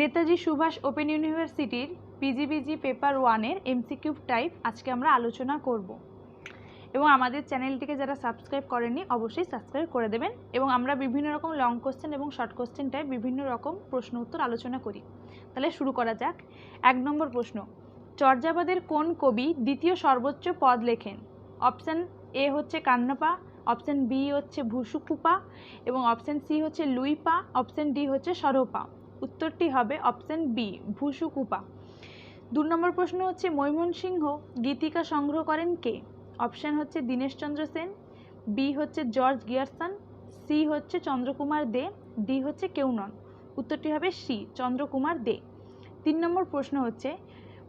Netaji Subhash open ইউনিভার্সিটির PGBG paper ওয়ানের MCQ type আজকে আমরা আলোচনা করব। এবং আমাদের চ্যানেলটিকে যারা সাবস্ক্রাইব করেননি, অবশ্যই সাবস্ক্রাইব করে দেবেন এবং আমরা বিভিন্ন রকম লং কোশ্চেন এবং শর্ট কোশ্চেন টাইপ বিভিন্ন রকম প্রশ্ন উত্তর আলোচনা করি। তাহলে শুরু করা যাক। এক নম্বর প্রশ্ন, চর্যাবাদের কোন কবি দ্বিতীয় সর্বোচ্চ পদ লেখেন? অপশান এ হচ্ছে কান্নাপা, অপশান বি হচ্ছে ভুসুকুপা এবং অপশান সি হচ্ছে লুইপা, অপশান ডি হচ্ছে সরোপা। উত্তরটি হবে অপশান বি, ভুসুকুপা। দু নম্বর প্রশ্ন হচ্ছে, ময়মনসিংহ গীতিকা সংগ্রহ করেন কে? অপশান হচ্ছে দীনেশচন্দ্র সেন, বি হচ্ছে জর্জ গিয়ারসন, সি হচ্ছে চন্দ্রকুমার দে, ডি হচ্ছে কেউ নন। উত্তরটি হবে সি, চন্দ্রকুমার দে। তিন নম্বর প্রশ্ন হচ্ছে,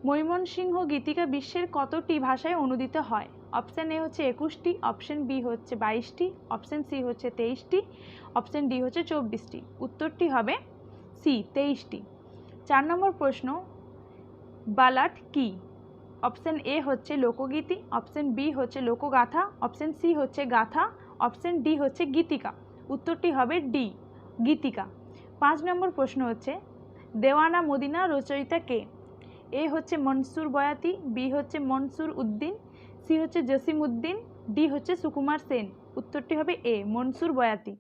ময়মনসিংহ গীতিকা বিশ্বের কতটি ভাষায় অনুদিত হয়? অপশান এ হচ্ছে একুশটি, অপশান বি হচ্ছে বাইশটি, অপশান সি হচ্ছে তেইশটি, অপশান ডি হচ্ছে চব্বিশটি। উত্তরটি হবে সি, তেইশটি। চার নম্বর প্রশ্ন, বালাট কি? অপশান এ হচ্ছে লোকগীতি, অপশান বি হচ্ছে লোকগাথা, অপশান সি হচ্ছে গাথা, অপশান ডি হচ্ছে গীতিকা। উত্তরটি হবে ডি, গীতিকা। পাঁচ নম্বর প্রশ্ন হচ্ছে, দেওয়ানা মদিনা রচয়িতা কে? এ হচ্ছে মনসুর বয়াতি, বি হচ্ছে মনসুর উদ্দিন, সি হচ্ছে জসিম উদ্দিন ডি হচ্ছে সুকুমার সেন। উত্তরটি হবে এ, মনসুর বয়াতি।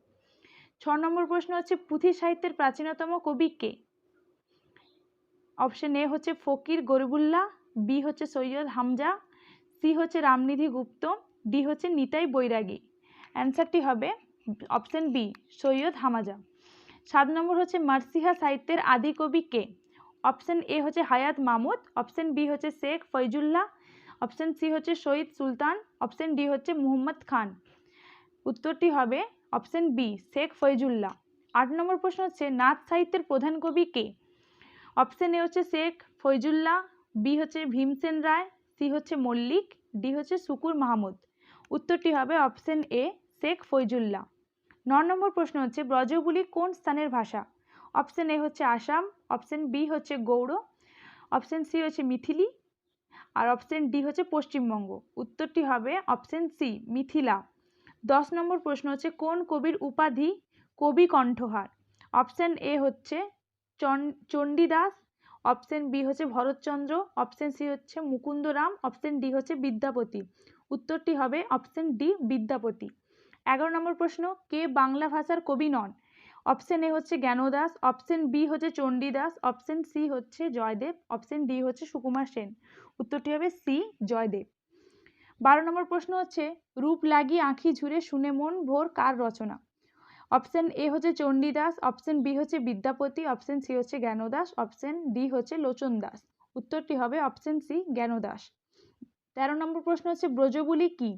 ছ নম্বর প্রশ্ন হচ্ছে, পুঁথি সাহিত্যের প্রাচীনতম কবি কে? অপশন এ হচ্ছে ফকির গরিবুল্লাহ বি হচ্ছে সৈয়দ হামজা সি হচ্ছে রামনিধি গুপ্ত ডি হচ্ছে নিতাই বৈরাগী। অ্যান্সারটি হবে অপশন বি সৈয়দ হামাজা। সাত নম্বর হচ্ছে, মার্সিহা সাহিত্যের আদি কবি কে? অপশন এ হচ্ছে হায়াত মামুদ অপশন বি হচ্ছে শেখ ফৈজুল্লাহ অপশন সি হচ্ছে শহীদ সুলতান অপশন ডি হচ্ছে মুহম্মদ খান। উত্তরটি হবে অপশন বি, শেখ ফৈজুল্লাহ আট নম্বর প্রশ্ন হচ্ছে নাথ সাহিত্যের প্রধান কবি কে? অপশন এ হচ্ছে শেখ ফৈজুল্লাহ বি হচ্ছে ভীমসেন রায়, সি হচ্ছে মল্লিক, ডি হচ্ছে সুকুর মাহমুদ। উত্তরটি হবে অপশন এ, শেখ ফৈজুল্লাহ ন নম্বর প্রশ্ন হচ্ছে ব্রজবুলি কোন স্থানের ভাষা? অপশন এ হচ্ছে আসাম, অপশন বি হচ্ছে গৌড়, অপশন সি হচ্ছে মিথিলি, আর অপশন ডি হচ্ছে পশ্চিমবঙ্গ। উত্তরটি হবে অপশন সি, মিথিলা। দশ নম্বর প্রশ্ন হচ্ছে, কোন কবির উপাধি কবি কণ্ঠহার? অপশন এ হচ্ছে চণ্ডীদাস, অপশন বি হচ্ছে ভরতচন্দ্র, অপশন সি হচ্ছে মুকুন্দরাম, অপশন ডি হচ্ছে বিদ্যাপতি। উত্তরটি হবে অপশন ডি, বিদ্যাপতি। এগারো নম্বর প্রশ্ন, কে বাংলা ভাষার কবি নন? অপশন এ হচ্ছে জ্ঞানদাস, অপশন বি হচ্ছে চণ্ডীদাস, অপশন সি হচ্ছে জয়দেব, অপশন ডি হচ্ছে সুকুমার সেন। উত্তরটি হবে সি, জয়দেব। বারো নম্বর প্রশ্ন হচ্ছে, রূপ লাগি আঁখি ঝুরে শুনে মন ভোর কার রচনা? অপশন এ হচ্ছে চণ্ডীদাস, অপশন বি হচ্ছে বিদ্যাপতি, অপশন সি হচ্ছে জ্ঞানদাস, অপশন ডি হচ্ছে লোচন দাস উত্তরটি হবে অপশন সি, জ্ঞানদাস। তেরো নম্বর প্রশ্ন হচ্ছে, ব্রজবুলি কি?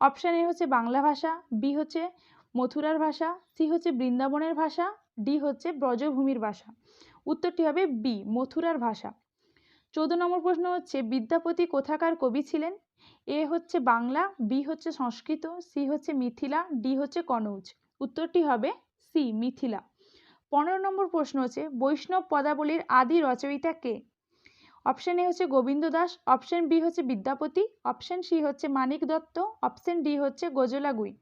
অপশন এ হচ্ছে বাংলা ভাষা, বি হচ্ছে মথুরার ভাষা, সি হচ্ছে বৃন্দাবনের ভাষা, ডি হচ্ছে ব্রজভূমির ভাষা। উত্তরটি হবে বি, মথুরার ভাষা। চৌদ্দ নম্বর প্রশ্ন হচ্ছে, বিদ্যাপতি কোথাকার কবি ছিলেন? এ হচ্ছে বাংলা, বি হচ্ছে সংস্কৃত, সি হচ্ছে মিথিলা, ডি হচ্ছে কনৌজ। উত্তরটি হবে সি মিথিলা। পনেরো নম্বর প্রশ্ন হচ্ছে, বৈষ্ণব পদাবলীর আদি রচয়িতা কে? অপশন এ হচ্ছে গোবিন্দ দাস, অপশন বি হচ্ছে বিদ্যাপতি, অপশন সি হচ্ছে মানিক দত্ত, অপশন ডি হচ্ছে গজলাগুই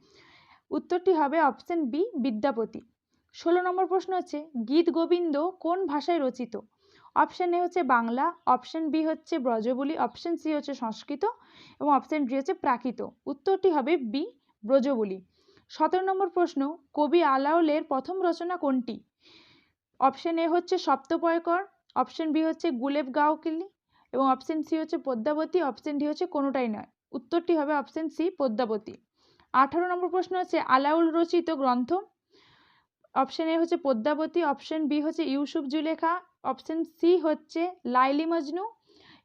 উত্তরটি হবে অপশন বি, বিদ্যাপতি। ষোলো নম্বর প্রশ্ন হচ্ছে, গীত গোবিন্দ কোন ভাষায় রচিত? অপশন এ হচ্ছে বাংলা অপশন বি হচ্ছে ব্রজবুলি অপশন সি হচ্ছে সংস্কৃত এবং অপশন ডি হচ্ছে প্রাকৃত। উত্তরটি হবে বি ব্রজবুলি। সতেরো নম্বর প্রশ্ন, কবি আলাওলের প্রথম রচনা কোনটি? অপশন এ হচ্ছে সপ্তপয়কর অপশন বি হচ্ছে গুলেব গাওকিলি এবং অপশন সি হচ্ছে পদ্মাবতী অপশন ডি হচ্ছে কোনোটাই নয়। উত্তরটি হবে অপশন সি পদ্মাবতী। আঠারো নম্বর প্রশ্ন হচ্ছে আলাউল রচিত গ্রন্থ। অপশন এ হচ্ছে পদ্মাবতী অপশন বি হচ্ছে ইউসুফ জুলেখা অপশন সি হচ্ছে লাইলি মজনু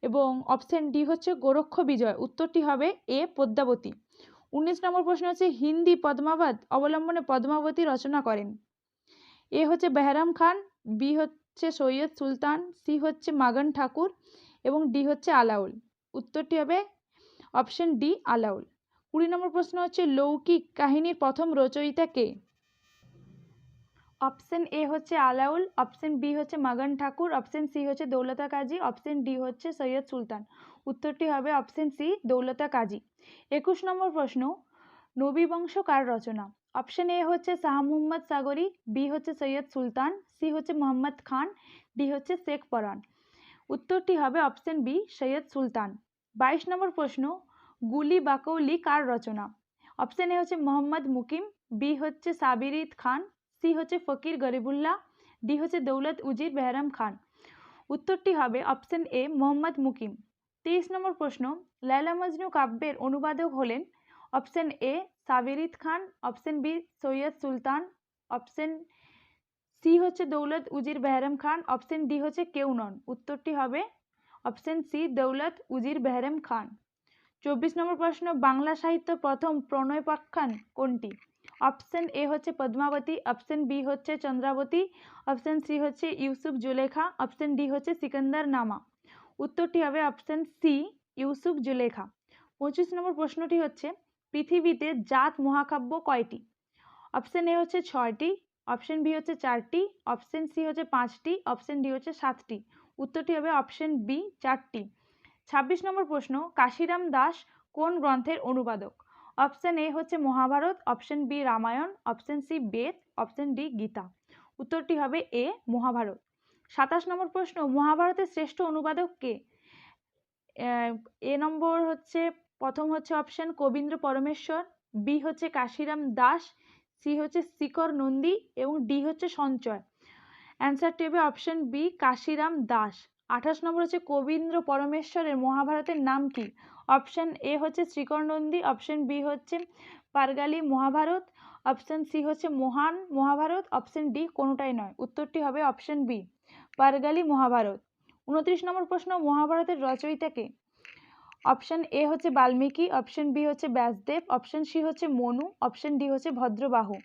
এবং অপশন ডি হচ্ছে গোরক্ষ বিজয়। উত্তরটি হবে এ, পদ্মাবতী। উনিশ নম্বর প্রশ্ন হচ্ছে, হিন্দি পদ্মাবাদ অবলম্বনে পদ্মাবতী রচনা করেন। এ হচ্ছে বেহরাম খান, বি হচ্ছে সৈয়দ সুলতান, সি হচ্ছে মাগান ঠাকুর এবং ডি হচ্ছে আলাউল। উত্তরটি হবে অপশন ডি, আলাউল। কুড়ি নম্বর প্রশ্ন হচ্ছে, লৌকিক কাহিনীর প্রথম রচয়িতা কে? অপশন এ হচ্ছে আলাউল, অপশন বি হচ্ছে মাগান ঠাকুর, অপশন সি হচ্ছে দৌলতা কাজী, অপশন ডি হচ্ছে সৈয়দ সুলতান। উত্তরটি হবে অপশন সি, দৌলতা কাজী। একুশ নম্বর প্রশ্ন, নবী বংশ কার রচনা? অপশন এ হচ্ছে শাহ মুহম্মদ সাগরি, বি হচ্ছে সৈয়দ সুলতান, সি হচ্ছে মোহাম্মদ খান, ডি হচ্ছে শেখ পরান। উত্তরটি হবে অপশন বি, সৈয়দ সুলতান। বাইশ নম্বর প্রশ্ন, গুলি বাকৌলি কার রচনা? অপশন এ হচ্ছে মোহাম্মদ মুকিম, বি হচ্ছে সাবিরিদ খান সি হচ্ছে ফকির গরিবুল্লাহ ডি হচ্ছে দৌলত উজির বেহরাম খান। উত্তরটি হবে অপশন এ মোহাম্মদ মুকিম। তেইশ নম্বর প্রশ্ন, লায়লা মজনু কাব্যের অনুবাদক হলেন option A Sabirid Khan option B Syed Sultan option C হচ্ছে দৌলত উজির বেহরাম খান অপশন ডি হচ্ছে কেউ নন। উত্তরটি হবে অপশন সি দৌলত উজির বেহরাম খান। চব্বিশ নম্বর প্রশ্ন, বাংলা সাহিত্য প্রথম প্রণয় প্রণয়পাখ্যান কোনটি? অপশন এ হচ্ছে পদ্মাবতী, অপশন বি হচ্ছে চন্দ্রাবতী, অপশন সি হচ্ছে ইউসুফ জুলেখা, অপশন ডি হচ্ছে সিকান্দার নামা উত্তরটি হবে অপশন সি, ইউসুফ জুলেখা। পঁচিশ নম্বর প্রশ্নটি হচ্ছে, পৃথিবীতে জাত মহাকাব্য কয়টি? অপশন এ হচ্ছে ছয়টি, অপশন বি হচ্ছে চারটি, অপশন সি হচ্ছে পাঁচটি, অপশন ডি হচ্ছে সাতটি। উত্তরটি হবে অপশন বি, চারটি। ছাব্বিশ নম্বর প্রশ্ন, কাশিরাম দাস কোন গ্রন্থের অনুবাদক? অপশন এ হচ্ছে Mahabharata option B Ramayana option C Veda option D Gita. উত্তরটি হবে এ মহাভারত। সাতাশ নম্বর প্রশ্ন, মহাভারতের শ্রেষ্ঠ অনুবাদক কে? এ নম্বর হচ্ছে, প্রথম হচ্ছে অপশন কবীন্দ্র পরমেশ্বর বি হচ্ছে কাশিরাম দাস সি হচ্ছে শিকর নন্দী এবং ডি হচ্ছে সঞ্চয়। অ্যান্সারটি হবে অপশন বি কাশিরাম দাস। আঠাশ নম্বর হচ্ছে কবীন্দ্র পরমেশ্বরের মহাভারতের নাম কি? অপশন এ হচ্ছে শ্রীকর নন্দী অপশন বি হচ্ছে পারগালি মহাভারত অপশন সি হচ্ছে মহান মহাভারত অপশন ডি কোনোটাই নয়। উত্তরটি হবে অপশন বি পারগালি মহাভারত। উনত্রিশ নম্বর প্রশ্ন, মহাভারতের রচয়িতাকে অপশন এ হচ্ছে বাল্মীকি অপশন বি হচ্ছে ব্যাসদেব অপশন সি হচ্ছে মনু অপশন ডি হচ্ছে ভদ্রবাহু।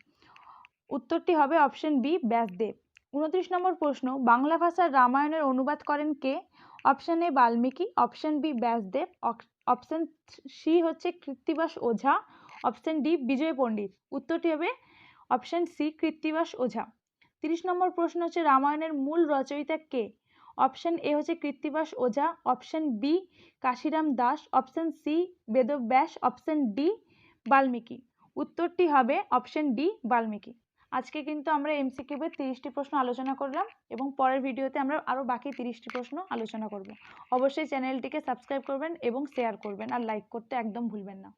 উত্তরটি হবে অপশন বি ব্যাসদেব। উনত্রিশ নম্বর প্রশ্ন, বাংলা ভাষার রামায়ণের অনুবাদ করেন কে? Option A Valmiki option B Vyasdev option C হচ্ছে কৃত্তিবাস ওঝা। Option D Bijoy Pandit. উত্তরটি হবে অপশন সি কৃত্তিবাস ওঝা। তিরিশ নম্বর প্রশ্ন হচ্ছে রামায়ণের মূল রচয়িতা কে? অপশন এ হচ্ছে Krittibas Ojha. Option B Kashiram Das. Option C Vedavyas. Option D Valmiki. উত্তরটি হবে অপশন ডি বাল্মীকি। আজকে কিন্তু আমরা এমসিকিউবের তিরিশটি প্রশ্ন আলোচনা করলাম এবং পরের ভিডিওতে আমরা আরও বাকি তিরিশটি প্রশ্ন আলোচনা করব। অবশ্যই চ্যানেলটিকে সাবস্ক্রাইব করবেন এবং শেয়ার করবেন আর লাইক করতে একদম ভুলবেন না।